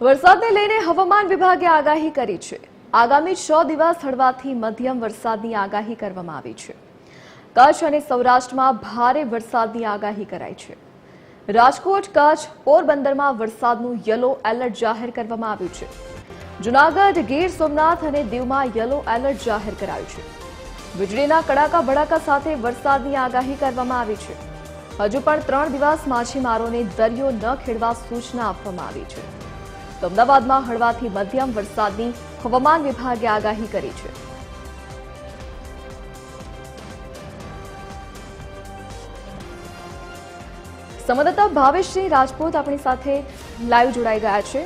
વરસાદને લઈને હવામાન વિભાગે આગાહી કરી છે. આગામી છ દિવસ હળવાથી મધ્યમ વરસાદની આગાહી કરવામાં આવી છે. કચ્છ અને સૌરાષ્ટ્રમાં ભારે વરસાદની આગાહી કરાઈ છે. રાજકોટ, કચ્છ, પોરબંદરમાં વરસાદનું યલો એલર્ટ જાહેર કરવામાં આવ્યું છે. જુનાગઢ, ગીર સોમનાથ અને દીવમાં યલો એલર્ટ જાહેર કરાયું છે. વીજળીના કડાકા ભડાકા સાથે વરસાદની આગાહી કરવામાં આવી છે. હજુ પણ ત્રણ દિવસ માછીમારોને દરિયો ન ખેડવા સૂચના આપવામાં આવી છે. તો અમદાવાદમાં હળવાથી મધ્યમ વરસાદની હવામાન વિભાગે આગાહી કરી છે. સંવાદદાતા ભાવેશજી રાજપૂત આપણી સાથે લાઈવ જોડાઈ ગયા છે.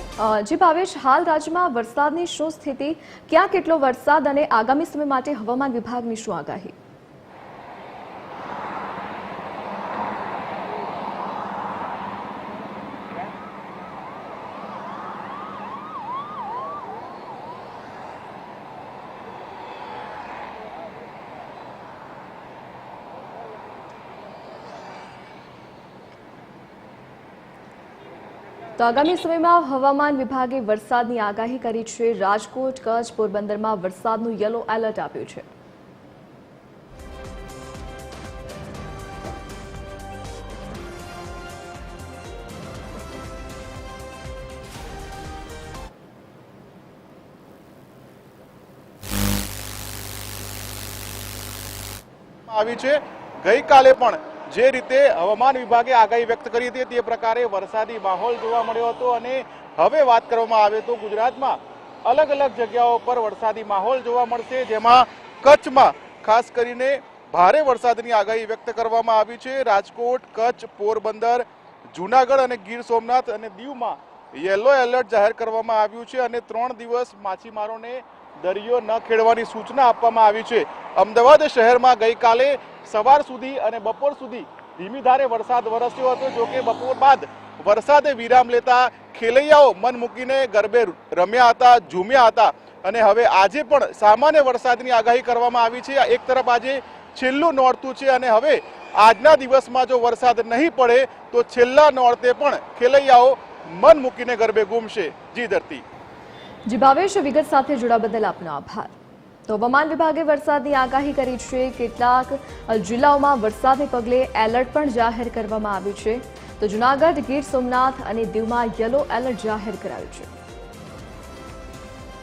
જે ભાવેશ, હાલ રાજ્યમાં વરસાદની શું સ્થિતિ? ક્યાં કેટલો વરસાદ અને આગામી સમય માટે હવામાન વિભાગની શું આગાહી? તો આગામી સમયમાં હવામાન વિભાગે વરસાદની આગાહી કરી છે. રાજકોટ, કચ્છ, પોરબંદરમાં વરસાદનું યલો એલર્ટ આપ્યું છે. આવી છે. ગઈકાલે પણ જે રીતે હવામાન વિભાગે આગાહી વ્યક્ત કરી હતી તે પ્રકારે વરસાદી માહોલ જોવા મળ્યો હતો અને હવે વાત કરવામાં આવે તો ગુજરાતમાં અલગ અલગ જગ્યાઓ પર વરસાદી માહોલ જોવા મળશે, જેમાં કચ્છમાં ખાસ કરીને ભારે વરસાદની આગાહી વ્યક્ત કરવામાં આવી છે. રાજકોટ, કચ્છ, પોરબંદર, જુનાગઢ અને ગીર સોમનાથ અને દીવમાં યલો એલર્ટ જાહેર કરવામાં આવ્યું છે અને ત્રણ દિવસ માછીમારોને દરિયો ન ખેડવાની સૂચના આપવામાં આવી છે. અમદાવાદ શહેરમાં ગઈકાલે સવાર સુધી અને બપોર સુધી ધીમી ધારે વરસાદ વરસ્યો હતો, જો કે બપોર બાદ વરસાદે વિરામ લેતા ખેલૈયાઓ મન મૂકીને ગરબે રમ્યા હતા, ઝૂમ્યા હતા અને હવે આજે પણ સામાન્ય વરસાદની આગાહી કરવામાં આવી છે. એક તરફ આજે છેલ્લું નોરતું છે અને હવે આજના દિવસમાં જો વરસાદ નહીં પડે, તો છેલ્લા નોરતે પણ ખેલૈયાઓ મન મૂકીને ગરબે ઘૂમશે. જી ધરતી. જી ભાવેશ, વિગત સાથે જોડા બદલ આપનો આભાર. તો હવામાન વિભાગે વરસાદની આગાહી કરી છે. કેટલાક જિલ્લાઓમાં વરસાદને પગલે એલર્ટ પણ જાહેર કરવામાં આવ્યું છે. તો જુનાગઢ, ગીર સોમનાથ અને દીવમાં યલો એલર્ટ જાહેર કરાયું છે.